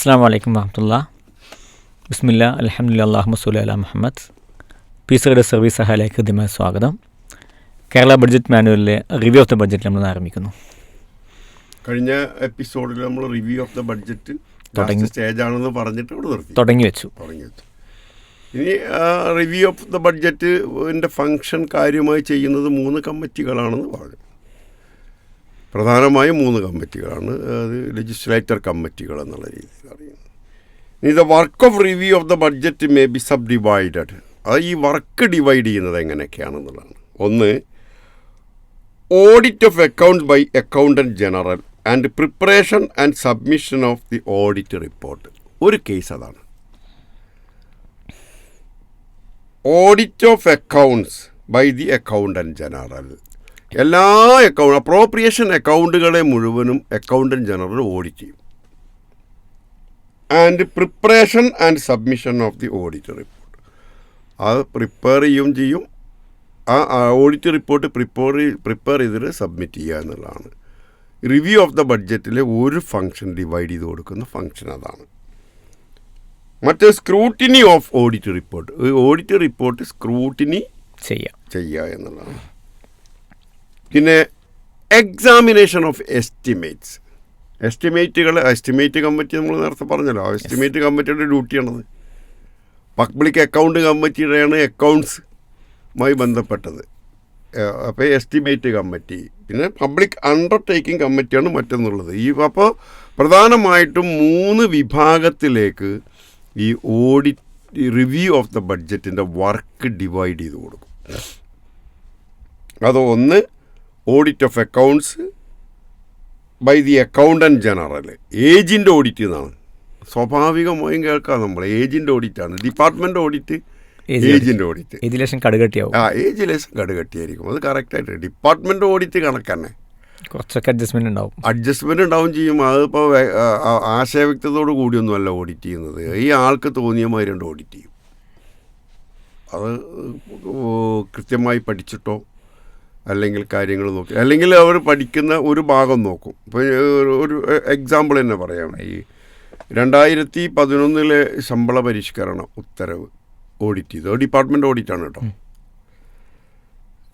അസ്സാം വലൈക്കും വാഹമത്തുള്ള ബിസ്മില്ല അലഹമുല്ല അള്ളാഹു മസൂല അല മുഹമ്മദ്. പീസുകളുടെ സർവീസ് സഹായിലേക്ക് ഹൃദ്യമായ സ്വാഗതം. കേരള ബഡ്ജറ്റ് മാനുവലിലെ റിവ്യൂ ഓഫ് ദ ബഡ്ജറ്റ് നമ്മൾ ആരംഭിക്കുന്നു. കഴിഞ്ഞ എപ്പിസോഡിൽ നമ്മൾ റിവ്യൂ ഓഫ് ദ ബഡ്ജറ്റ് തുടങ്ങി. സ്റ്റേജ് ആണെന്ന് പറഞ്ഞിട്ട് ഇവിടെ നിർത്തി. തുടങ്ങി വെച്ചു. തുടങ്ങി വെച്ചു. ഇനി റിവ്യൂ ഓഫ് ദ ബഡ്ജറ്റിന്റെ ഫങ്ഷൻ കാര്യമായി ചെയ്യുന്നത് മൂന്ന് കമ്മിറ്റികളാണെന്ന് പറഞ്ഞു. പ്രധാനമായും മൂന്ന് കമ്മിറ്റികളാണ്. അത് ലെജിസ്ലേറ്റർ കമ്മിറ്റികൾ എന്നുള്ള രീതിയിൽ അറിയുന്നത്. ഇനി the work of review of the budget may be sub divided അത് ഈ വർക്ക് ഡിവൈഡ് ചെയ്യുന്നത് എങ്ങനെയൊക്കെയാണെന്നുള്ളതാണ്. ഒന്ന് audit of account by accountant general and preparation and submission of the audit report ഒരു കേസ് അതാണ്. Audit of accounts by the accountant general എല്ലാ account appropriation അക്കൗണ്ടുകളെ മുഴുവനും അക്കൗണ്ടന്റ് ജനറൽ ഓഡിറ്റ് ചെയ്യും. And preparation and submission of the audit report അത് prepare ചെയ്യുകയും ചെയ്യും. ആ ഓഡിറ്റ് റിപ്പോർട്ട് പ്രിപ്പയർ പ്രിപ്പയർ ചെയ്തിട്ട് സബ്മിറ്റ് ചെയ്യുക എന്നുള്ളതാണ്. റിവ്യൂ ഓഫ് ദ ബഡ്ജറ്റിലെ ഒരു ഫങ്ഷൻ ഡിവൈഡ് ചെയ്ത് കൊടുക്കുന്ന ഫംഗ്ഷൻ അതാണ്. മറ്റേ scrutiny of audit report audit report scrutiny ചെയ്യുക ചെയ്യുക എന്നുള്ളതാണ്. പിന്നെ എക്സാമിനേഷൻ ഓഫ് എസ്റ്റിമേറ്റ്സ് എസ്റ്റിമേറ്റുകൾ എസ്റ്റിമേറ്റ് കമ്മിറ്റി നമ്മൾ നേരത്തെ പറഞ്ഞല്ലോ. ആ എസ്റ്റിമേറ്റ് കമ്മിറ്റിയുടെ ഡ്യൂട്ടിയാണത് പബ്ലിക് അക്കൗണ്ട് കമ്മിറ്റിയുടെയാണ് അക്കൗണ്ട്സുമായി ബന്ധപ്പെട്ടത്. അപ്പോൾ എസ്റ്റിമേറ്റ് കമ്മിറ്റി പിന്നെ പബ്ലിക് അണ്ടർടേക്കിംഗ് കമ്മിറ്റിയാണ് മറ്റൊന്നുള്ളത്. ഈ അപ്പോൾ പ്രധാനമായിട്ടും മൂന്ന് വിഭാഗത്തിലേക്ക് ഈ ഓഡിറ്റ് റിവ്യൂ ഓഫ് ദ ബഡ്ജറ്റിന്റെ വർക്ക് ഡിവൈഡ് ചെയ്ത് കൊടുക്കും. അത് ഒന്ന് audit of accounts by the accountant general ഏജിന്റ് audit എന്നാണ്. സ്വാഭാവികമായും കേൾക്കാം നമ്മൾ. ഏജിന്റെ ഓഡിറ്റാണ് ഡിപ്പാർട്ട്മെന്റ് ഓഡിറ്റ് Age ഏജിന്റെ ഓഡിറ്റ് ഏജ് ലക്ഷം കടുകട്ടിയാവും. ആ ഏജ് ലേശം കടുകട്ടിയായിരിക്കും. അത് കറക്റ്റായിട്ട് ഡിപ്പാർട്ട്മെന്റ് ഓഡിറ്റ് കണക്കന്നെ കുറച്ചൊക്കെ അഡ്ജസ്റ്റ്മെന്റ് ഉണ്ടാവും. അഡ്ജസ്റ്റ്മെന്റ് ഉണ്ടാവും ചെയ്യും. അതിപ്പോൾ വേ- ആ- ആ- ആശയവ്യക്തതയോട് കൂടിയൊന്നുമല്ല ഓഡിറ്റ് ചെയ്യുന്നത്. ഈ ആൾക്ക് തോന്നിയ മാതിരി ഓഡിറ്റ് ചെയ്യും. അത് കൃത്യമായി പഠിച്ചിട്ടോ അല്ലെങ്കിൽ കാര്യങ്ങൾ നോക്കി. അല്ലെങ്കിൽ അവർ പഠിക്കുന്ന ഒരു ഭാഗം നോക്കും. ഇപ്പോൾ ഒരു എക്സാമ്പിൾ തന്നെ പറയാം. ഈ രണ്ടായിരത്തി പതിനൊന്നിലെ ശമ്പള പരിഷ്കരണം ഉത്തരവ്. ഓഡിറ്റ് ചെയ്തു. ഡിപ്പാർട്ട്മെന്റ് ഓഡിറ്റാണ് കേട്ടോ.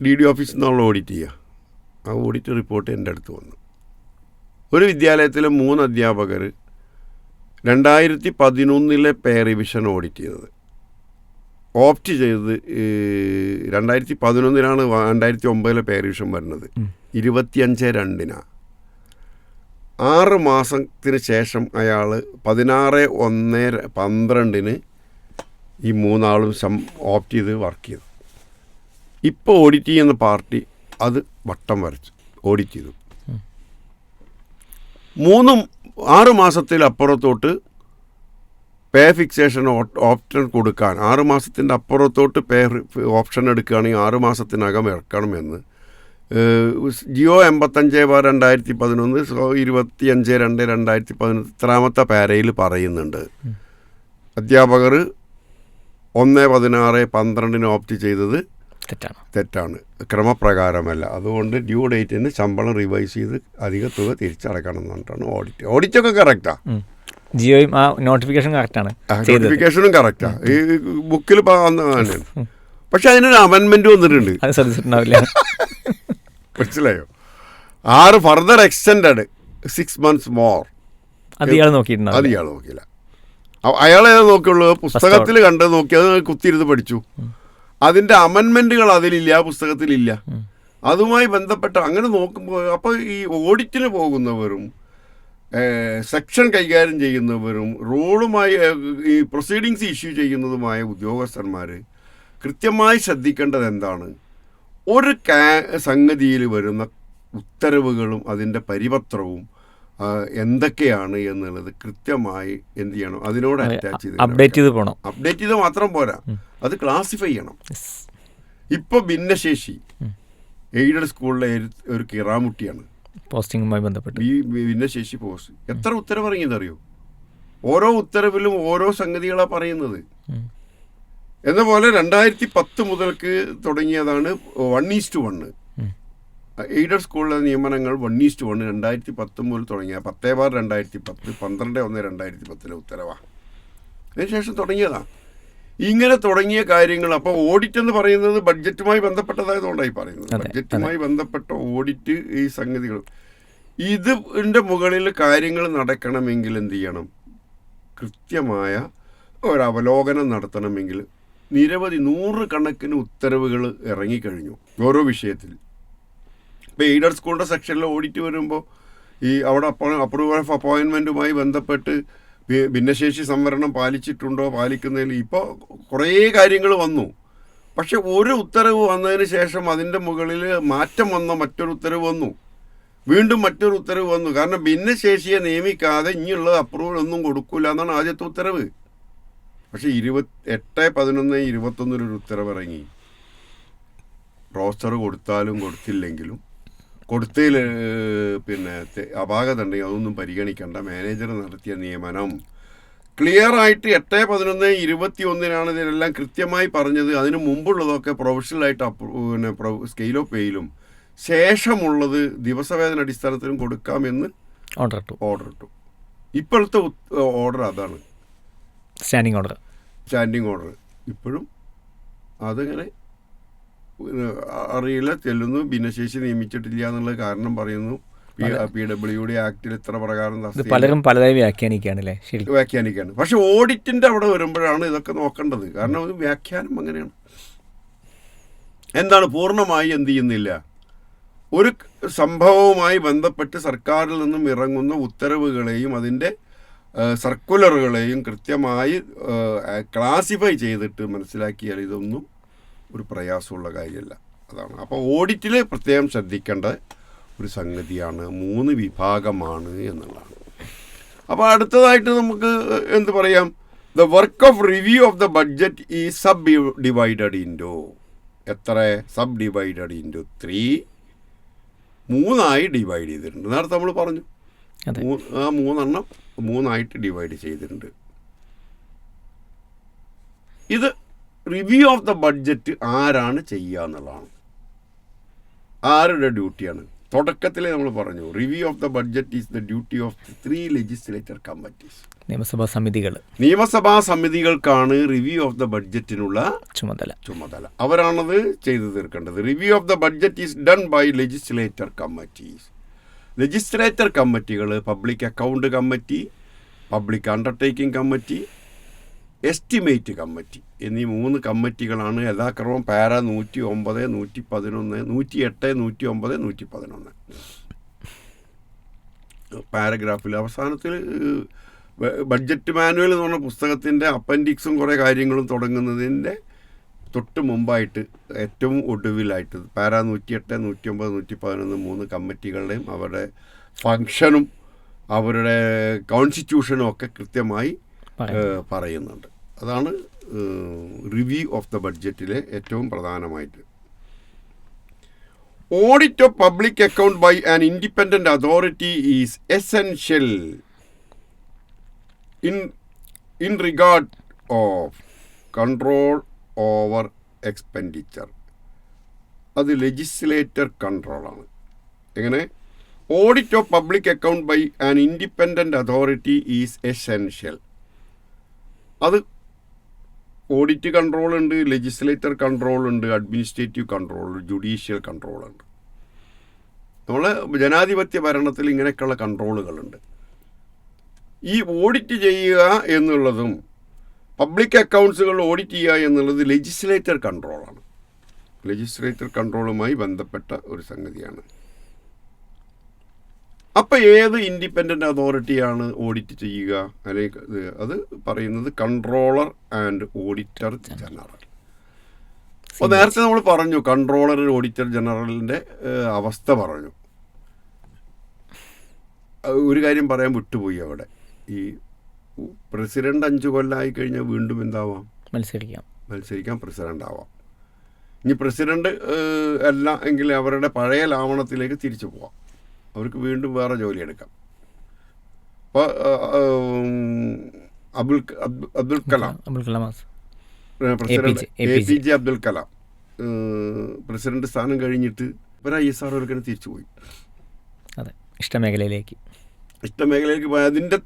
ഡി ഡി ഓഫീസിൽ നിന്നുള്ള ഓഡിറ്റ് ചെയ്യുക ആ ഓഡിറ്റ് റിപ്പോർട്ട് എന്റെ അടുത്ത് വന്നു. ഒരു വിദ്യാലയത്തിലെ മൂന്ന് അധ്യാപകർ രണ്ടായിരത്തി പതിനൊന്നിലെ പേ റിവിഷൻ ഓഡിറ്റ് ചെയ്തത്. ഓപ്റ്റ് ചെയ്തത് രണ്ടായിരത്തി പതിനൊന്നിനാണ് രണ്ടായിരത്തി ഒമ്പതിലെ പേരീഷൻ വരുന്നത്. ഇരുപത്തിയഞ്ച് രണ്ടിനാണ് ആറ് മാസത്തിന് ശേഷം അയാൾ പതിനാറ് ഒന്ന് പന്ത്രണ്ടിന് ഈ മൂന്നാളും സം ഓപ്റ്റ് ചെയ്ത് വർക്ക് ചെയ്തു. ഇപ്പോൾ ഓഡിറ്റ് ചെയ്യുന്ന പാർട്ടി അത് വട്ടം വരച്ചു ഓഡിറ്റ് ചെയ്തു. മൂന്നും ആറ് മാസത്തിൽ അപ്പുറത്തോട്ട് പേ ഫിക്സേഷൻ ഓപ്ഷൻ കൊടുക്കാൻ ആറ് മാസത്തിന്റെ അപ്പുറത്തോട്ട് പേ ഓപ്ഷൻ എടുക്കുകയാണെങ്കിൽ ആറ് മാസത്തിനകം ഇറക്കണമെന്ന് ജിയോ എൺപത്തഞ്ച് ബാർ രണ്ടായിരത്തി പതിനൊന്ന് സോ ഇരുപത്തിയഞ്ച് രണ്ട് രണ്ടായിരത്തി പതിനൊന്ന് ഇത്രാമത്തെ പാരയിൽ പറയുന്നുണ്ട്. അധ്യാപകർ ഒന്ന് പതിനാറ് പന്ത്രണ്ടിന് ഓപ്റ്റ് ചെയ്തത് തെറ്റാണ്. തെറ്റാണ്. ക്രമപ്രകാരമല്ല. അതുകൊണ്ട് ഡ്യൂ ഡേറ്റിന് ശമ്പളം റിവൈസ് ചെയ്ത് അധിക തുക തിരിച്ചടക്കണം എന്ന് പറഞ്ഞിട്ടാണ് ഓഡിറ്റ്. ഓഡിറ്റൊക്കെ കറക്റ്റാ. ഉം. ജിയോയും ആ നോട്ടിഫിക്കേഷൻ കറക്റ്റാണ് നോട്ടിഫിക്കേഷനും കറക്റ്റാണ് ഈ ബുക്കിൽ പക്ഷെ അതിനൊരു അമെൻമെന്റ് വന്നിട്ടുണ്ട്. അത് ശ്രദ്ധിച്ചിട്ടുണ്ടാവില്ല. മനസ്സിലായോ? ആറ് further extend six months more അത് ഇയാൾ അത് നോക്കിയിട്ടുണ്ടാവില്ല ഇയാൾ നോക്കിയില്ല അയാളെ നോക്കിയുള്ളൂ പുസ്തകത്തിൽ കണ്ട് നോക്കി അത് കുത്തിയിരുന്ന് പഠിച്ചു. അതിന്റെ അമെന്മെന്റുകൾ അതിലില്ല പുസ്തകത്തിലില്ല. അതുമായി ബന്ധപ്പെട്ട അങ്ങനെ നോക്കുമ്പോൾ അപ്പോൾ ഈ ഓഡിറ്റിന് പോകുന്നവരും സെക്ഷൻ കൈകാര്യം ചെയ്യുന്നവരും റൂളുമായി ഈ പ്രൊസീഡിങ്സ് ഇഷ്യൂ ചെയ്യുന്നതുമായ ഉദ്യോഗസ്ഥന്മാർ കൃത്യമായി ശ്രദ്ധിക്കേണ്ടത് എന്താണ് ഒരു കാ സംഗതിയിൽ വരുന്ന ഉത്തരവുകളും അതിന്റെ പരിപത്രവും എന്തൊക്കെയാണ് എന്നുള്ളത് കൃത്യമായി എന്ത് ചെയ്യണം? അതിനോട് അറ്റാച്ച് ചെയ്ത് അപ്ഡേറ്റ് ചെയ്ത് പോകണം അപ്ഡേറ്റ് ചെയ്ത് മാത്രം പോരാ. അത് ക്ലാസിഫൈ ചെയ്യണം. ഇപ്പോൾ ഭിന്നശേഷി എയ്ഡഡ് സ്കൂളിലെ ഒരു- ഒരു കിറാമുട്ടിയാണ്. പോസ്റ്റിങ്ങുമായി ബന്ധപ്പെട്ട്. ഈ ഭിന്നശേഷി പോസ്റ്റ്. എത്ര ഉത്തരവ് ഇറങ്ങിയതറിയോ ഓരോ ഉത്തരവിലും ഓരോ സംഗതികളാണ് പറയുന്നത്. എന്ന പോലെ രണ്ടായിരത്തി പത്ത് മുതൽക്ക് തുടങ്ങിയതാണ് വൺ ഈസ്റ്റ് വണ്ണ്. എയ്ഡഡ് സ്കൂളിലെ നിയമനങ്ങൾ വൺ ഈസ്റ്റ് വൺ രണ്ടായിരത്തി പത്ത് മുതൽ തുടങ്ങിയ പത്തേ ബാർ രണ്ടായിരത്തി പത്ത് പന്ത്രണ്ട് ഒന്ന് രണ്ടായിരത്തി പത്തിലെ ഉത്തരവാണ് അതിനുശേഷം തുടങ്ങിയതാണ് ഇങ്ങനെ തുടങ്ങിയ കാര്യങ്ങൾ. അപ്പോൾ ഓഡിറ്റ് എന്ന് പറയുന്നത് ബഡ്ജറ്റുമായി ബന്ധപ്പെട്ടതായതുകൊണ്ടായി പറയുന്നത്. ബഡ്ജറ്റുമായി ബന്ധപ്പെട്ട ഓഡിറ്റ് ഈ സംഗതികൾ. ഇതിന്റെ മുകളിൽ കാര്യങ്ങൾ നടക്കണമെങ്കിൽ എന്ത് ചെയ്യണം? കൃത്യമായ ഒരു അവലോകനം നടത്തണമെങ്കിൽ നിരവധി നൂറുകണക്കിന് ഉത്തരവുകൾ ഇറങ്ങിക്കഴിഞ്ഞു ഓരോ വിഷയത്തിൽ. ഇപ്പോൾ എയ്ഡഡ് സ്കൂളിന്റെ സെക്ഷനിൽ ഓഡിറ്റ് വരുമ്പോൾ ഈ അവിടെ അപ്രൂവൽ ഓഫ് അപ്പോയിൻമെന്റുമായി ബന്ധപ്പെട്ട് ഭിന്നശേഷി സംവരണം പാലിച്ചിട്ടുണ്ടോ? പാലിക്കുന്നതിൽ ഇപ്പോൾ കുറേ കാര്യങ്ങൾ വന്നു. പക്ഷെ ഒരു ഉത്തരവ് വന്നതിന് ശേഷം അതിന്റെ മുകളിൽ മാറ്റം വന്ന മറ്റൊരു ഉത്തരവ് വന്നു. വീണ്ടും മറ്റൊരു ഉത്തരവ് വന്നു. കാരണം ഭിന്നശേഷിയെ നിയമിക്കാതെ ഇനിയുള്ള അപ്രൂവൽ ഒന്നും കൊടുക്കൂല എന്നാണ് ആദ്യത്തെ ഉത്തരവ്. പക്ഷേ ഇരുപത്തി എട്ട് പതിനൊന്ന് ഇരുപത്തൊന്നിലൊരു ഉത്തരവ് ഇറങ്ങി. റോസ്റ്റർ കൊടുത്താലും കൊടുത്തില്ലെങ്കിലും കൊടുത്തതിൽ പിന്നെ അപാകത ഉണ്ടെങ്കിൽ അതൊന്നും പരിഗണിക്കേണ്ട. മാനേജർ നടത്തിയ നിയമനം ക്ലിയർ ആയിട്ട് എട്ട് പതിനൊന്ന് ഇരുപത്തി ഒന്നിനാണ് ഇതിനെല്ലാം കൃത്യമായി പറഞ്ഞത്. അതിനു മുമ്പുള്ളതൊക്കെ പ്രൊഫഷണലായിട്ട് അപ്രൂ പിന്നെ സ്കെയിൽ ഓഫ് പേയിലും ശേഷമുള്ളത് ദിവസവേതന അടിസ്ഥാനത്തിലും കൊടുക്കാമെന്ന് ഓർഡർ ഇട്ടു. ഓർഡർ ഇട്ടു. ഇപ്പോഴത്തെ ഓർഡർ അതാണ്. സ്റ്റാൻഡിങ് ഓർഡർ സ്റ്റാൻഡിങ് ഓർഡർ ഇപ്പോഴും അതിങ്ങനെ അറിയില്ല ചെല്ലുന്നു. ഭിന്നശേഷി നിയമിച്ചിട്ടില്ല എന്നുള്ള കാരണം പറയുന്നു. പി ഡബ്ല്യു ഡി ആക്ടിൽ ഇത്ര പ്രകാരം പലരും പലതായി വ്യാഖ്യാനിക്കുകയാണ് വ്യാഖ്യാനിക്കുകയാണ്. പക്ഷെ ഓഡിറ്റിന്റെ അവിടെ വരുമ്പോഴാണ് ഇതൊക്കെ നോക്കേണ്ടത്. കാരണം അത് വ്യാഖ്യാനം അങ്ങനെയാണ്. എന്താണ്? പൂർണമായി എന്ത് ചെയ്യുന്നില്ല. ഒരു സംഭവവുമായി ബന്ധപ്പെട്ട് സർക്കാരിൽ നിന്നും ഇറങ്ങുന്ന ഉത്തരവുകളെയും അതിന്റെ സർക്കുലറുകളെയും കൃത്യമായി ക്ലാസിഫൈ ചെയ്തിട്ട് മനസ്സിലാക്കിയാൽ ഇതൊന്നും ഒരു പ്രയാസമുള്ള കാര്യമല്ല. അതാണ്. അപ്പോൾ ഓഡിറ്റിൽ പ്രത്യേകം ശ്രദ്ധിക്കേണ്ട ഒരു സംഗതിയാണ് മൂന്ന് വിഭാഗമാണ് എന്നുള്ളതാണ്. അപ്പോൾ അടുത്തതായിട്ട് നമുക്ക് എന്ത് പറയാം? The work of review of the budget ഈ സബ് ഡിവൈഡഡ് ഇന്റു എത്ര? സബ് ഡിവൈഡഡ് ഇന്റു ത്രീ മൂന്നായി ഡിവൈഡ് ചെയ്തിട്ടുണ്ട്. നേരത്തെ നമ്മൾ പറഞ്ഞു. ആ മൂന്നെണ്ണം മൂന്നായിട്ട് ഡിവൈഡ് ചെയ്തിട്ടുണ്ട്. ഇത് റിവ്യൂ ഓഫ് ദ ബഡ്ജറ്റ് ആരാണ് ചെയ്യുക എന്നുള്ളതാണ്. ആരുടെ ഡ്യൂട്ടിയാണ് തുടക്കത്തിൽ നമ്മൾ പറഞ്ഞു review of the budget is the duty of three legislator committees നിയമസഭാ സമിതികൾ. നിയമസഭാ സമിതികൾക്കാണ് റിവ്യൂ ഓഫ് ദ ബഡ്ജറ്റിനുള്ള ചുമതല. ചുമതല. അവരാണത് ചെയ്തു തീർക്കേണ്ടത്. Review of the budget is done by legislator committees legislator കമ്മിറ്റികൾ public account committee public undertaking committee estimate committee. എന്നീ മൂന്ന് കമ്മിറ്റികളാണ് യഥാക്രമം പാര നൂറ്റി ഒമ്പത് നൂറ്റി പതിനൊന്ന് നൂറ്റി എട്ട് നൂറ്റി ഒമ്പത് നൂറ്റി പതിനൊന്ന് പാരഗ്രാഫിൽ അവസാനത്തിൽ ബഡ്ജറ്റ് മാനുവൽ എന്ന് പറഞ്ഞ പുസ്തകത്തിന്റെ അപ്പൻഡിക്സും കുറേ കാര്യങ്ങളും തുടങ്ങുന്നതിന്റെ തൊട്ട് മുമ്പായിട്ട് ഏറ്റവും ഒടുവിലായിട്ട് പാരാ നൂറ്റിയെട്ട് നൂറ്റി ഒമ്പത് നൂറ്റി പതിനൊന്ന് മൂന്ന് കമ്മിറ്റികളുടെയും അവരുടെ ഫങ്ഷനും അവരുടെ കോൺസ്റ്റിറ്റ്യൂഷനും ഒക്കെ കൃത്യമായി പറയുന്നുണ്ട്. അതാണ് റിവ്യൂ ഓഫ് ദ ബഡ്ജറ്റിലെ ഏറ്റവും പ്രധാനമായിട്ട്. Audit of public account by an independent authority is essential in in regard of control over expenditure അത് ലെജിസ്ലേറ്റർ കൺട്രോളാണ് എങ്ങനെ? Audit of public account by an independent authority is essential അത് audit control ഉണ്ട് legislator control ഉണ്ട് administrative control judicial control ഉണ്ട്. നമ്മൾ ജനാധിപത്യ ഭരണത്തിൽ ഇങ്ങനെയൊക്കെയുള്ള കൺട്രോളുകളുണ്ട് ഈ ഓഡിറ്റ് ചെയ്യുക എന്നുള്ളതും പബ്ലിക് അക്കൗണ്ട്സുകൾ ഓഡിറ്റ് ചെയ്യുക എന്നുള്ളത് ലെജിസ്ലേറ്റർ കൺട്രോളാണ് ലെജിസ്ലേറ്റർ കൺട്രോളുമായി ബന്ധപ്പെട്ട ഒരു സംഗതിയാണ്. അപ്പോൾ ഏത് ഇൻഡിപെൻഡന്റ് അതോറിറ്റിയാണ് ഓഡിറ്റ് ചെയ്യുക? അല്ലെങ്കിൽ അത് പറയുന്നത് കൺട്രോളർ ആൻഡ് ഓഡിറ്റർ ജനറൽ. അപ്പോൾ നേരത്തെ നമ്മൾ പറഞ്ഞു കൺട്രോളർ ഓഡിറ്റർ ജനറലിന്റെ അവസ്ഥ പറഞ്ഞു. ഒരു കാര്യം പറയാൻ വിട്ടുപോയി അവിടെ. ഈ പ്രസിഡന്റ് അഞ്ച് കൊല്ലമായി കഴിഞ്ഞാൽ വീണ്ടും എന്താവാം? മത്സരിക്കാം. മത്സരിക്കാൻ പ്രസിഡന്റ് ആവാം. ഇനി പ്രസിഡന്റ് അല്ല എങ്കിൽ അവരുടെ പഴയ ലാവണത്തിലേക്ക് തിരിച്ചു പോവാം. അവർക്ക് വീണ്ടും വേറെ ജോലി എടുക്കാം അപ്പോൾ Abul Abdul- Kalam. Abdul Kalam president A P J Abdul Kalam. President സ്ഥാനം കഴിഞ്ഞിട്ട് ഒരു ഐ എസ് ആർ ഒരിക്കലും തിരിച്ചുപോയി അതെ ഇഷ്ടമേഖലയിലേക്ക് ഇഷ്ടമേഖലയിലേക്ക് പോയി. അതിന്റെ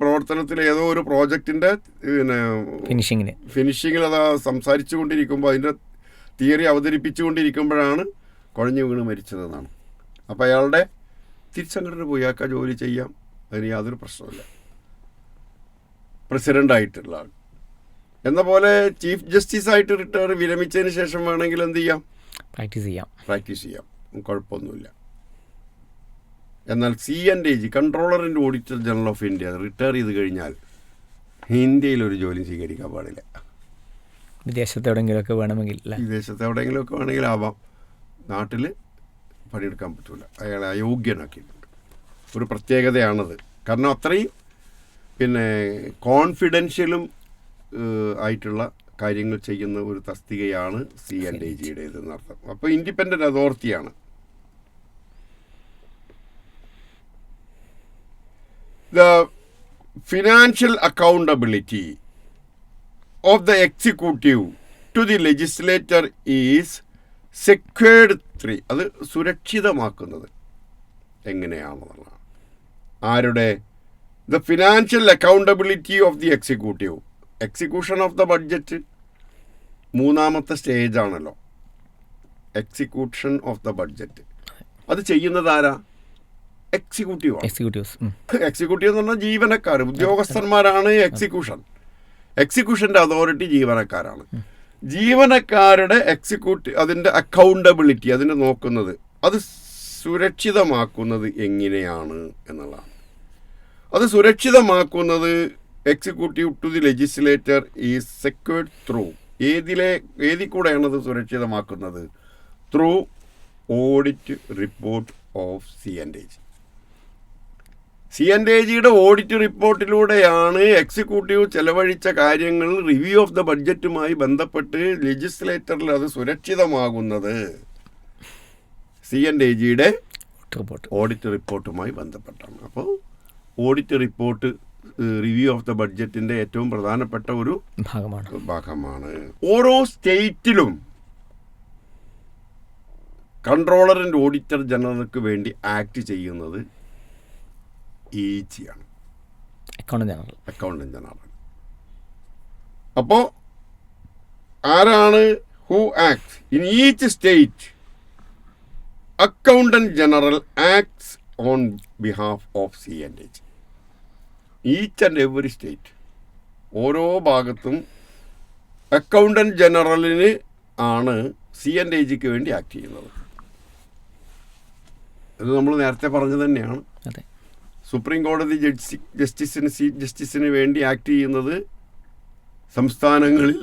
പ്രവർത്തനത്തിൽ ഏതോ ഒരു പ്രോജക്റ്റിന്റെ പിന്നെ ഫിനിഷിങ്ങിന് ഫിനിഷിങ്ങിൽ അത് സംസാരിച്ചു കൊണ്ടിരിക്കുമ്പോൾ അതിന്റെ തിയറി അവതരിപ്പിച്ചുകൊണ്ടിരിക്കുമ്പോഴാണ് കുഴഞ്ഞു വീണ് മരിച്ചതെന്നാണ്. അപ്പോൾ അയാളുടെ തിരിച്ചങ്ങോട്ട് പോയി ആൾക്കാർ ജോലി ചെയ്യാം. അതിന് യാതൊരു പ്രശ്നമില്ല പ്രസിഡന്റായിട്ടുള്ള ആൾ. എന്ന പോലെ ചീഫ് ജസ്റ്റിസ് ആയിട്ട് റിട്ടയർ വിരമിച്ചതിന് ശേഷം വേണമെങ്കിൽ എന്ത് ചെയ്യാം? പ്രാക്ടീസ് ചെയ്യാം. പ്രാക്ടീസ് ചെയ്യാം. കുഴപ്പമൊന്നുമില്ല. എന്നാൽ C and A G controller and auditor general of India retire ചെയ്ത് കഴിഞ്ഞാൽ ഇന്ത്യയിൽ ഒരു ജോലി സ്വീകരിക്കാൻ പാടില്ല. വിദേശത്തെവിടെങ്കിലുമൊക്കെ വേണമെങ്കിൽ വിദേശത്തെവിടെയെങ്കിലുമൊക്കെ വേണമെങ്കിൽ ആവാം. നാട്ടിൽ പണിയെടുക്കാൻ പറ്റില്ല അയാളെ അയോഗ്യനാക്കിയിട്ടുണ്ട്. ഒരു പ്രത്യേകതയാണത്. കാരണം അത്രയും പിന്നെ കോൺഫിഡൻഷ്യലും ആയിട്ടുള്ള കാര്യങ്ങൾ ചെയ്യുന്ന ഒരു തസ്തികയാണ് സി ആൻഡ് എ ജിയുടേത് എന്നർത്ഥം അപ്പോൾ independent അതോറിറ്റിയാണ്. The financial accountability of the executive to the legislator is secured through. അത് സുരക്ഷിതമാക്കുന്നത് എങ്ങനെയാണെന്നുള്ളതാണ് ആരുടെ? The financial accountability of the executive execution of the budget മൂന്നാമത്തെ സ്റ്റേജ് ആണല്ലോ. എക്സിക്യൂഷൻ ഓഫ് ദ ബഡ്ജറ്റ് അത് ചെയ്യുന്നത് ആരാ? എക്സിക്യൂട്ടീവ് എക്സിക്യൂട്ടീവ് എക്സിക്യൂട്ടീവ്സ് എക്സിക്യൂട്ടീവ് എന്ന് പറഞ്ഞാൽ ജീവനക്കാർ ഉദ്യോഗസ്ഥന്മാരാണ് എക്സിക്യൂഷൻ എക്സിക്യൂഷന്റെ അതോറിറ്റി ജീവനക്കാരാണ്. ജീവനക്കാരുടെ എക്സിക്യൂട്ടി അതിന്റെ അക്കൗണ്ടബിലിറ്റി അതിനെ നോക്കുന്നത് അത് സുരക്ഷിതമാക്കുന്നത് എങ്ങനെയാണ് എന്നുള്ളതാണ്. അത് സുരക്ഷിതമാക്കുന്നത് എക്സിക്യൂട്ടീവ് ടു ദി ലെജിസ്ലേറ്റർ ഈ സെക്യൂർഡ് ത്രൂ ഏതിലെ ഏതിൽ കൂടെയാണ് അത് സുരക്ഷിതമാക്കുന്നത്? Through audit report of C and A G C N A ജിയുടെ ഓഡിറ്റ് റിപ്പോർട്ടിലൂടെയാണ് എക്സിക്യൂട്ടീവ് ചെലവഴിച്ച കാര്യങ്ങൾ റിവ്യൂ ഓഫ് ദ ബഡ്ജറ്റുമായി ബന്ധപ്പെട്ട് ലെജിസ്ലേറ്ററിൽ അത് സുരക്ഷിതമാകുന്നത്. സി എൻ എ ജിയുടെ ഓഡിറ്റ് റിപ്പോർട്ടുമായി ബന്ധപ്പെട്ടാണ്. അപ്പോൾ audit report review of the ബഡ്ജറ്റിന്റെ ഏറ്റവും പ്രധാനപ്പെട്ട ഒരു ഭാഗമാണ്. ഭാഗമാണ്. ഓരോ സ്റ്റേറ്റിലും കൺട്രോളർ ആൻഡ് ഓഡിറ്റർ ജനറൽക്ക് വേണ്ടി ആക്ട് ചെയ്യുന്നത് ഈച്ചിയാണ് അക്കൗണ്ട് ജനറൽ അക്കൗണ്ടന്റ് ജനറൽ അപ്പോൾ ആരാണ് who act in each state accountant general acts on behalf of C and H each and every state ഓരോ ഭാഗത്തും അക്കൗണ്ടന്റ് ജനറലിന് ആണ് സി ആൻഡ് എ ജിക്ക് വേണ്ടി ആക്ട് ചെയ്യുന്നത്. ഇത് നമ്മൾ നേരത്തെ പറഞ്ഞു തന്നെയാണ്. അതെ. സുപ്രീം കോടതി ജഡ്ജി ജസ്റ്റിസിന് ചീഫ് ജസ്റ്റിസിന് വേണ്ടി ആക്ട് ചെയ്യുന്നത് സംസ്ഥാനങ്ങളിൽ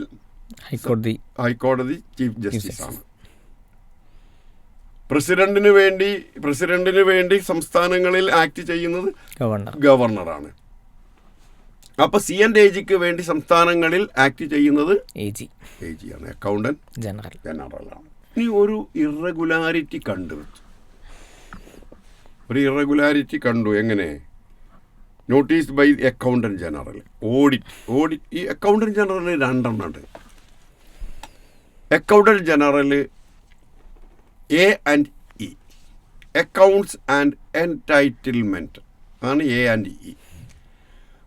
ഹൈക്കോടതി. ഹൈക്കോടതി ചീഫ് ജസ്റ്റിസ് ആണ്. പ്രസിഡന്റിന് വേണ്ടി പ്രസിഡന്റിന് വേണ്ടി സംസ്ഥാനങ്ങളിൽ ആക്ട് ചെയ്യുന്നത് ഗവർണർ ഗവർണറാണ് അപ്പൊ സി ആൻഡ് എ ജിക്ക് വേണ്ടി സംസ്ഥാനങ്ങളിൽ ആക്ട് ചെയ്യുന്നത് എ ജി എ ആണ്. അക്കൗണ്ടന്റ് ജനറൽ ജനറലാണ് ഇനി ഒരു ഇറഗുലാരിറ്റി കണ്ടു ഒരു ഇറഗുലാരിറ്റി കണ്ടു എങ്ങനെ? Notice by accountant general audit audit ഈ അക്കൗണ്ടന്റ് ജനറൽ രണ്ടെണ്ണം ഉണ്ട്. Accountant general A and E accounts and entitlement ആണ് എ ആൻഡ് ഇ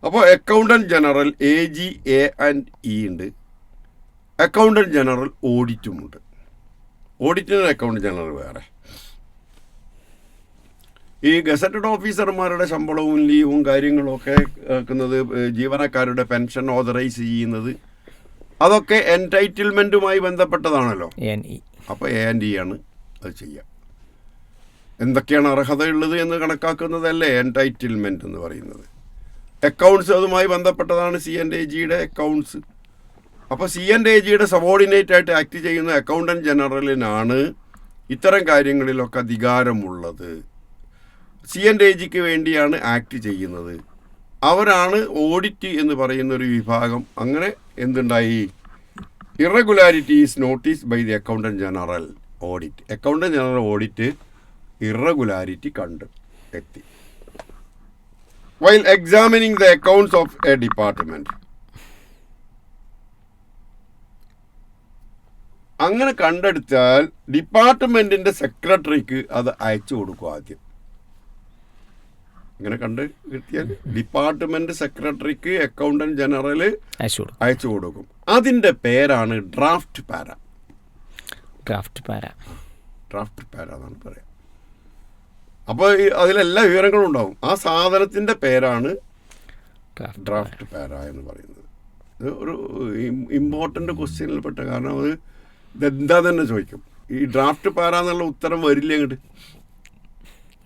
അപ്പോൾ accountant general A G A and E ഉണ്ട്. അക്കൗണ്ടന്റ് ജനറൽ ഓഡിറ്റുമുണ്ട് ഓഡിറ്റിന് അക്കൗണ്ട് ജനറൽ വേറെ. ഈ ഗസറ്റഡ് ഓഫീസർമാരുടെ ശമ്പളവും ലീവും കാര്യങ്ങളൊക്കെ ആക്കുന്നത് ജീവനക്കാരുടെ പെൻഷൻ ഓതറൈസ് ചെയ്യുന്നത് അതൊക്കെ എന്റൈറ്റിൽമെന്റുമായി ബന്ധപ്പെട്ടതാണല്ലോ. അപ്പോൾ എ ആൻഡ് ഇ ആണ് അത് ചെയ്യുക എന്തൊക്കെയാണ് അർഹതയുള്ളത് എന്ന് കണക്കാക്കുന്നതല്ലേ എന്റൈറ്റിൽമെന്റ് എന്ന് പറയുന്നത്. അക്കൗണ്ട്സ് അതുമായി ബന്ധപ്പെട്ടതാണ് സി ആൻഡ് എ ജിയുടെ അക്കൗണ്ട്സ്. അപ്പോൾ സി ആൻഡ് എ ജിയുടെ സബോർഡിനേറ്റ് ആയിട്ട് ആക്ട് ചെയ്യുന്ന അക്കൗണ്ടന്റ് ജനറലിനാണ് ഇത്തരം കാര്യങ്ങളിലൊക്കെ അധികാരമുള്ളത്. സി എൻ എ ജിക്ക് വേണ്ടിയാണ് ആക്ട് ചെയ്യുന്നത്. അവരാണ് ഓഡിറ്റ് എന്ന് പറയുന്ന ഒരു വിഭാഗം. അങ്ങനെ എന്തുണ്ടായി? Irregularities notice by the accountant general audit. Accountant general audit irregularity കണ്ട് എത്തി. While examining the accounts of a department അങ്ങനെ കണ്ടെടുത്താൽ ഡിപ്പാർട്ട്മെന്റിന്റെ സെക്രട്ടറിക്ക് അത് അയച്ചു കൊടുക്കും ആദ്യം. ഇങ്ങനെ കണ്ട് കിട്ടിയാൽ ഡിപ്പാർട്ട്മെന്റ് സെക്രട്ടറിക്ക് അക്കൗണ്ടന്റ് ജനറൽ അയച്ചു കൊടുക്കും. അതിന്റെ പേരാണ് draft para. Draft para. Draft para എന്നാണ് പറയാം. അപ്പോൾ അതിലെല്ലാ വിവരങ്ങളും ഉണ്ടാവും. ആ സാധനത്തിന്റെ പേരാണ് ഡ്രാഫ്റ്റ് ഡ്രാഫ്റ്റ് പാര. എന്ന് പറയുന്നത്. ഇത് ഒരു ഇമ്പോർട്ടന്റ് ക്വസ്റ്റ്യനിൽപ്പെട്ട കാരണം അത് ഇതെന്താ തന്നെ ചോദിക്കും. ഈ ഡ്രാഫ്റ്റ് പാര എന്നുള്ള ഉത്തരം വരില്ല അങ്ങോട്ട്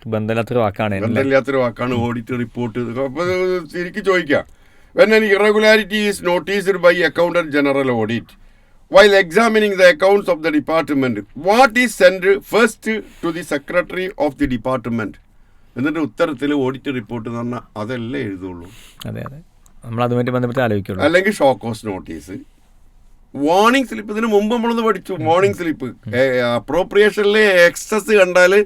ബന്ധമില്ലാത്തൊരു വാക്കാണ്? ബന്ധമില്ലാത്തൊരു വാക്കാണ് ഓഡിറ്റ് റിപ്പോർട്ട്. ശരിക്കും ചോദിക്കാം. When an irregularity is noticed by accountant general audit while examining the accounts of the department what is send first to the secretary of the department എന്നിട്ട് ഉത്തരത്തിൽ ഓഡിറ്റ് റിപ്പോർട്ട് എന്ന് പറഞ്ഞാൽ അതല്ലേ എഴുതുള്ളൂ. അതെ അതെ. നമ്മൾ അതുമായിട്ട് ബന്ധപ്പെട്ട് ആലോചിക്കുള്ളൂ. അല്ലെങ്കിൽ ഷോക്കോസ് നോട്ടീസ് വാർണിംഗ് സ്ലിപ്പ് ഇതിന് മുമ്പ് നമ്മളൊന്ന് പഠിച്ചു. വാർണിംഗ് സ്ലിപ്പ് അപ്രോപ്രിയേഷനിലെ എക്സസ് കണ്ടാൽ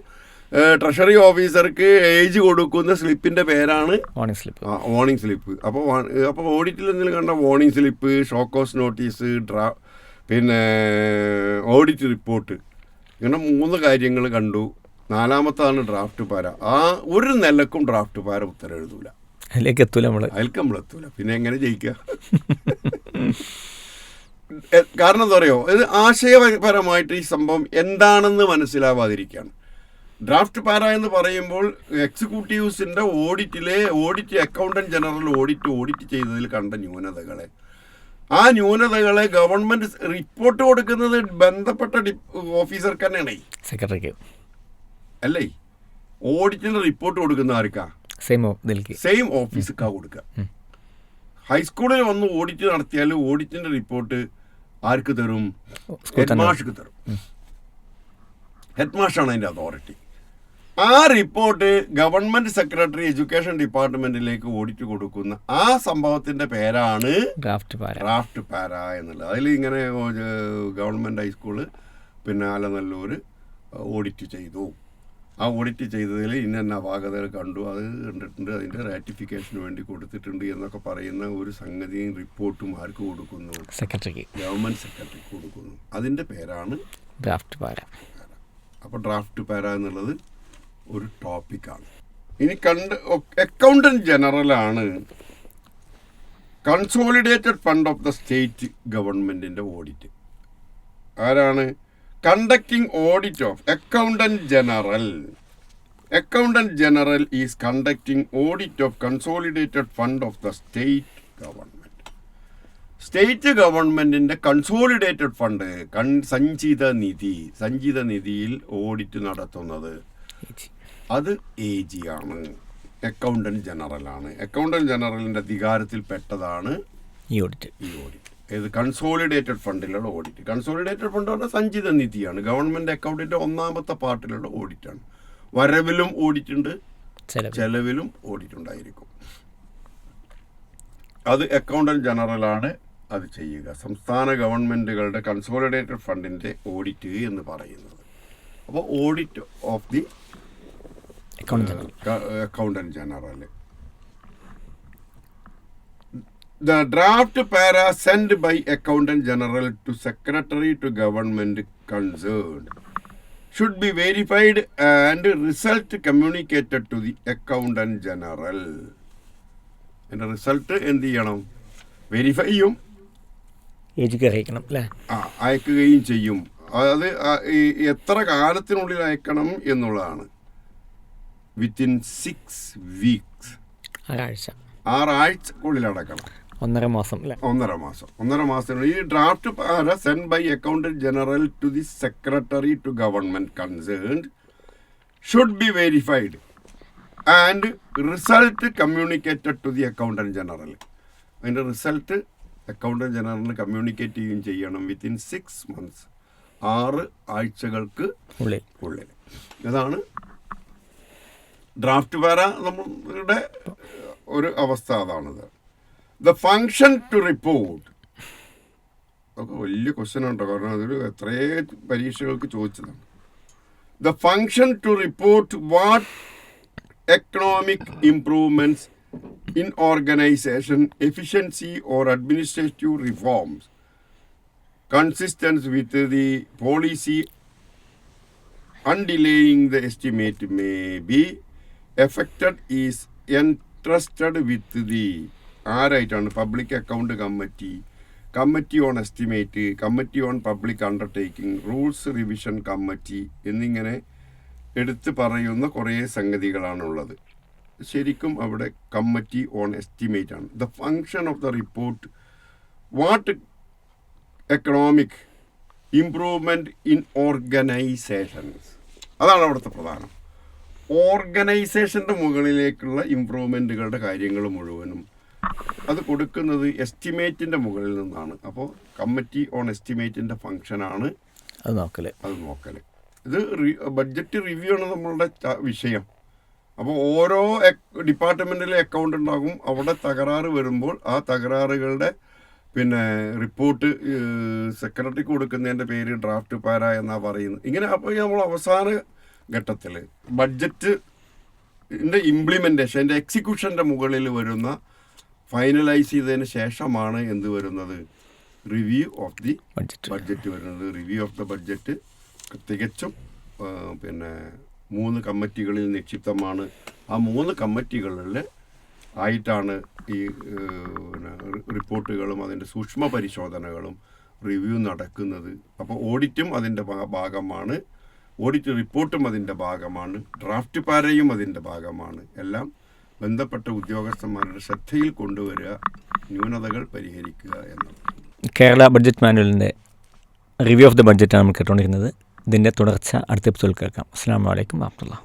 ട്രഷറി ഓഫീസർക്ക് ഏജ് കൊടുക്കുന്ന സ്ലിപ്പിന്റെ പേരാണ് വാർണിംഗ് സ്ലിപ്പ് വാർണിംഗ് സ്ലിപ്പ് അപ്പോൾ അപ്പോൾ ഓഡിറ്റിൽ എന്തെങ്കിലും കണ്ട warning slip show cause notice ഡ്രാ പിന്നെ ഓഡിറ്റ് റിപ്പോർട്ട് ഇങ്ങനെ മൂന്ന് കാര്യങ്ങൾ കണ്ടു. നാലാമത്താണ് ഡ്രാഫ്റ്റ് പാര. ആ ഒരു നിലക്കും ഡ്രാഫ്റ്റ് പാര ഉത്തരം എഴുതൂല. അതിലേക്ക് എത്തൂല നമ്മൾ അതിലേക്ക് നമ്മൾ എത്തൂല. പിന്നെ എങ്ങനെ ജയിക്കുക കാരണം എന്താ പറയുക ഇത് ആശയപരമായിട്ട് ഈ സംഭവം എന്താണെന്ന് മനസ്സിലാവാതിരിക്കുകയാണ് ഡ്രാഫ്റ്റ് പാര എന്ന് പറയുമ്പോൾ എക്സിക്യൂട്ടീവ്സിന്റെ ഓഡിറ്റിലെ audit accountant general audit audit ചെയ്തതിൽ കണ്ട ന്യൂനതകളെ. ആ ന്യൂനതകളെ ഗവൺമെന്റ് റിപ്പോർട്ട് കൊടുക്കുന്നത് ബന്ധപ്പെട്ട ഓഫീസർക്ക് തന്നെയാണ്. സെക്രട്ടറിക്ക്. അല്ലേ? ഓഡിറ്റിന് റിപ്പോർട്ട് കൊടുക്കുന്ന ആർക്കാ? സെയിം ഓഫീസിക്കാ കൊടുക്കുക ഹൈസ്കൂളിൽ വന്ന് ഓഡിറ്റ് നടത്തിയാൽ ഓഡിറ്റിന്റെ റിപ്പോർട്ട് ആർക്ക് തരും? സ്കൂൾ ഹെഡ് തന്നെ. മാഷ്ക്ക് തരും. ഹെഡ് മാഷാണ് അതിന്റെ അതോറിറ്റി. ആ റിപ്പോർട്ട് ഗവൺമെന്റ് സെക്രട്ടറി എഡ്യൂക്കേഷൻ ഡിപ്പാർട്ട്മെന്റിലേക്ക് ഓഡിറ്റ് കൊടുക്കുന്ന ആ സംഭവത്തിന്റെ പേരാണ് ഡ്രാഫ്റ്റ് പാര. ഡ്രാഫ്റ്റ് പാര എന്നുള്ളത്. അതിൽ ഇങ്ങനെ ഗവൺമെന്റ് ഹൈസ്കൂൾ പിന്നെ ആലനല്ലൂര് ഓഡിറ്റ് ചെയ്തു. ആ ഓഡിറ്റ് ചെയ്തതിൽ ഇന്ന അപാകതകൾ കണ്ടു. അത് കണ്ടിട്ടുണ്ട്. അതിന്റെ റാറ്റിഫിക്കേഷന് വേണ്ടി കൊടുത്തിട്ടുണ്ട് എന്നൊക്കെ പറയുന്ന ഒരു സംഗതിയും റിപ്പോർട്ടും ആർക്ക് കൊടുക്കുന്നു? സെക്രട്ടറിക്ക്. ഗവൺമെന്റ് സെക്രട്ടറിക്ക് കൊടുക്കുന്നു. അതിന്റെ പേരാണ് ഡ്രാഫ്റ്റ് പാര. അപ്പോൾ ഡ്രാഫ്റ്റ് പാര എന്നുള്ളത് ഒരു ടോപ്പിക്കാണ് ഇനി കണ്ട് accountant ജനറലാണ് consolidated fund of the state ഗവൺമെന്റിന്റെ ഓഡിറ്റ് ആരാണ്? Conducting audit of accountant general accountant general is conducting audit of consolidated fund of the state government state ഗവൺമെന്റിന്റെ കൺസോളിഡേറ്റഡ് ഫണ്ട് കൺ സഞ്ചിത നിധി. സഞ്ചിത നിധിയിൽ ഓഡിറ്റ് നടത്തുന്നത്. അത് എ ജി ആണ്. അക്കൗണ്ടന്റ് ജനറലാണ് അക്കൗണ്ടന്റ് ജനറലിന്റെ അധികാരത്തിൽ പെട്ടതാണ് ഈ ഓഡിറ്റ് ഈ ഓഡിറ്റ് ഏത് കൺസോളിഡേറ്റഡ് ഫണ്ടിലുള്ള ഓഡിറ്റ് കൺസോളിഡേറ്റഡ് ഫണ്ട് പറഞ്ഞാൽ സഞ്ചിത നിധിയാണ്. ഗവൺമെന്റ് അക്കൗണ്ടിന്റെ ഒന്നാമത്തെ പാർട്ടിലുള്ള ഓഡിറ്റാണ് വരവിലും ഓഡിറ്റ് ഉണ്ട്. ചില ചെലവിലും ഓഡിറ്റ് ഉണ്ടായിരിക്കും. അത് അക്കൗണ്ടന്റ് ജനറലാണ് അത് ചെയ്യുക. സംസ്ഥാന ഗവൺമെന്റുകളുടെ കൺസോളിഡേറ്റഡ് ഫണ്ടിന്റെ ഓഡിറ്റ് എന്ന് പറയുന്നത്. അപ്പോൾ audit of the accountant general the draft para send by accountant general to secretary to government concerned. Should be verified and result communicated to the accountant general അതിന്റെ റിസൾട്ട് എന്ത് ചെയ്യണം? വെരിഫൈ ചെയ്യും. അറിയിക്കണം അല്ലേ? ആ, അയക്കുകയും ചെയ്യും. അത് എത്ര കാലത്തിനുള്ളിൽ അയക്കണം എന്നുള്ളതാണ്. വിത്തിൻ സിക്സ് വീക്സ് ഒരാഴ്ച ആറാഴ്ചക്കുള്ളിൽ അടക്കണം ഒന്നര മാസം അല്ലേ? ഒന്നര മാസം. ഒന്നര മാസത്തിനുള്ളിൽ ഈ draft para send by accountant general to the secretary to government concerned should be verified and result communicated to the accountant general അതിന്റെ റിസൾട്ട് അക്കൗണ്ടന്റ് ജനറലിന് കമ്മ്യൂണിക്കേറ്റ് ചെയ്യുകയും ചെയ്യണം വിത്തിൻ സിക്സ് മന്ത്സ് ആറ് ആഴ്ചകൾക്ക് ഉള്ളിൽ. ഉള്ളിൽ. ഇതാണ് ഡ്രാഫ്റ്റ് പാര നമ്മളുടെ ഒരു അവസ്ഥ അതാണിത്. ദ ഫങ്ഷൻ ടു റിപ്പോർട്ട് അതൊക്കെ വലിയ ക്വസ്റ്റ്യൻ ഉണ്ടോ കാരണം അതൊരു എത്രയേ പരീക്ഷകൾക്ക് ചോദിച്ചതാണ്. The function to report what economic improvements in organisation efficiency or administrative reforms consistence with the policy undelaying the estimate may be affected is entrusted with the ആരായിട്ടാണ് public account committee committee on estimate committee on public undertaking rules revision committee എന്നിങ്ങനെ എടുത്തു പറയുന്ന കുറേ സംഗതികളാണുള്ളത്. ശരിക്കും അവിടെ committee on estimate ആണ്. The function of the report what economic improvement in organisations അതാണ് അവിടുത്തെ പ്രധാനം. ഓർഗനൈസേഷന്റെ മുകളിലേക്കുള്ള ഇമ്പ്രൂവ്മെന്റുകളുടെ കാര്യങ്ങൾ മുഴുവനും അത് കൊടുക്കുന്നത് എസ്റ്റിമേറ്റിന്റെ മുകളിൽ നിന്നാണ്. അപ്പോൾ കമ്മിറ്റി ഓൺ എസ്റ്റിമേറ്റിന്റെ ഫങ്ഷനാണ് അത് നോക്കൽ. അത് നോക്കൽ ഇത് ബഡ്ജറ്റ് റിവ്യൂ ആണ് നമ്മളുടെ വിഷയം. അപ്പോൾ ഓരോ ഡിപ്പാർട്ട്മെന്റിലെ അക്കൗണ്ട് ഉണ്ടാകും. അവിടെ തകരാറ് വരുമ്പോൾ ആ തകരാറുകളുടെ പിന്നെ റിപ്പോർട്ട് സെക്രട്ടറിക്ക് കൊടുക്കുന്നതിന്റെ പേര് ഡ്രാഫ്റ്റ് പാര എന്നാണ് പറയുന്നത്. ഇങ്ങനെ അപ്പോൾ നമ്മൾ അവസാന ഘട്ടത്തിൽ ബഡ്ജറ്റ് ഇംപ്ലിമെന്റേഷൻ എന്റെ എക്സിക്യൂഷന്റെ മുകളിൽ വരുന്ന ഫൈനലൈസ് ചെയ്തതിന് ശേഷമാണ് എന്ത് വരുന്നത്? Review of the budget budget വരുന്നത്. റിവ്യൂ ഓഫ് ദ ബഡ്ജറ്റ് തികച്ചും പിന്നെ മൂന്ന് കമ്മിറ്റികളിൽ നിക്ഷിപ്തമാണ്. ആ മൂന്ന് കമ്മിറ്റികളിൽ ആയിട്ടാണ് ഈ പിന്നെ റിപ്പോർട്ടുകളും അതിന്റെ സൂക്ഷ്മ പരിശോധനകളും റിവ്യൂ നടക്കുന്നത്. അപ്പോൾ ഓഡിറ്റും അതിന്റെ ഭാഗമാണ്. ഓഡിറ്റ് റിപ്പോർട്ടും അതിന്റെ ഭാഗമാണ് ഡ്രാഫ്റ്റ് പാരയും അതിന്റെ ഭാഗമാണ്. എല്ലാം ബന്ധപ്പെട്ട ഉദ്യോഗസ്ഥന്മാരുടെ ശ്രദ്ധയിൽ കൊണ്ടുവരിക ന്യൂനതകൾ പരിഹരിക്കുക എന്നത് കേരള ബഡ്ജറ്റ് മാനുവലിന്റെ റിവ്യൂ ഓഫ് ദ ബഡ്ജറ്റാണ് നമ്മൾ കേട്ടുകൊണ്ടിരിക്കുന്നത് ഇതിന്റെ തുടർച്ച അടുത്ത എപ്പിസോഡിൽ കേൾക്കാം. അസ്സാം വലൈക്കും വാഹമുല്ല